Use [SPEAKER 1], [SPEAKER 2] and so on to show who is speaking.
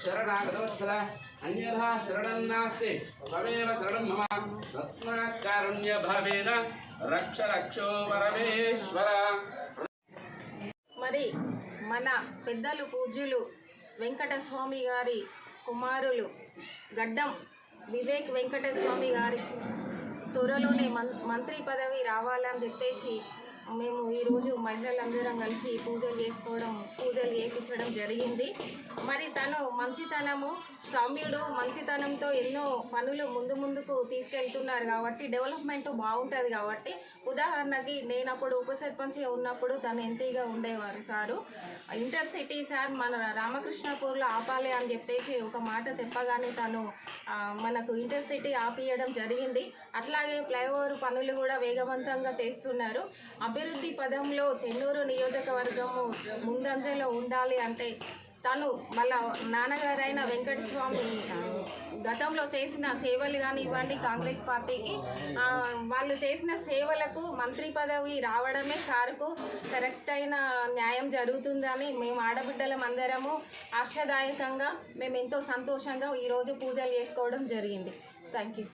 [SPEAKER 1] శరణాగతవత్సల అన్యథా శరణం నాస్తి త్వమేవ శరణం మమ తస్మాత్ కారుణ్య భావేన రక్ష రక్షో పరమేశ్వర
[SPEAKER 2] మరి మన పెద్దలు పూజ్యులు వెంకటస్వామి గారి కుమారులు గడ్డం వివేక్ వెంకటస్వామి గారి త్వరలోనే మం మంత్రి పదవి రావాలని చెప్పేసి మేము ఈరోజు మహిళలందరం కలిసి పూజలు చేసుకోవడం పూజలు చేయించడం జరిగింది. మరి తను మంచితనము సౌమ్యుడు మంచితనంతో ఎన్నో పనులు ముందు ముందుకు తీసుకెళ్తున్నారు కాబట్టి డెవలప్మెంట్ బాగుంటుంది కాబట్టి ఉదాహరణకి నేను అప్పుడు ఉప సర్పంచ్గా ఉన్నప్పుడు తను ఎంపీగా ఉండేవారు సారు. ఇంటర్ సిటీ సార్ మన రామకృష్ణపూర్లో ఆపాలి అని చెప్పేసి ఒక మాట చెప్పగానే తను మనకు ఇంటర్సిటీ ఆపియడం జరిగింది. అట్లాగే ఫ్లైఓవర్ పనులు కూడా వేగవంతంగా చేస్తున్నారు. అభివృద్ధి పదంలో చెన్నూరు నియోజకవర్గము ముందంజలో ఉండాలి అంటే తను మళ్ళా నాన్నగారైన వెంకటస్వామి స్వామి గతంలో చేసిన సేవలు కానివ్వండి కాంగ్రెస్ పార్టీకి. వాళ్ళు చేసిన సేవలకు మంత్రి పదవి రావడమే సార్కు కరెక్ట్ అయిన న్యాయం జరుగుతుందని మేము ఆడబిడ్డలం అందరము ఆశాదాయకంగా మేము ఎంతో సంతోషంగా ఈరోజు పూజలు చేసుకోవడం జరిగింది. Thank you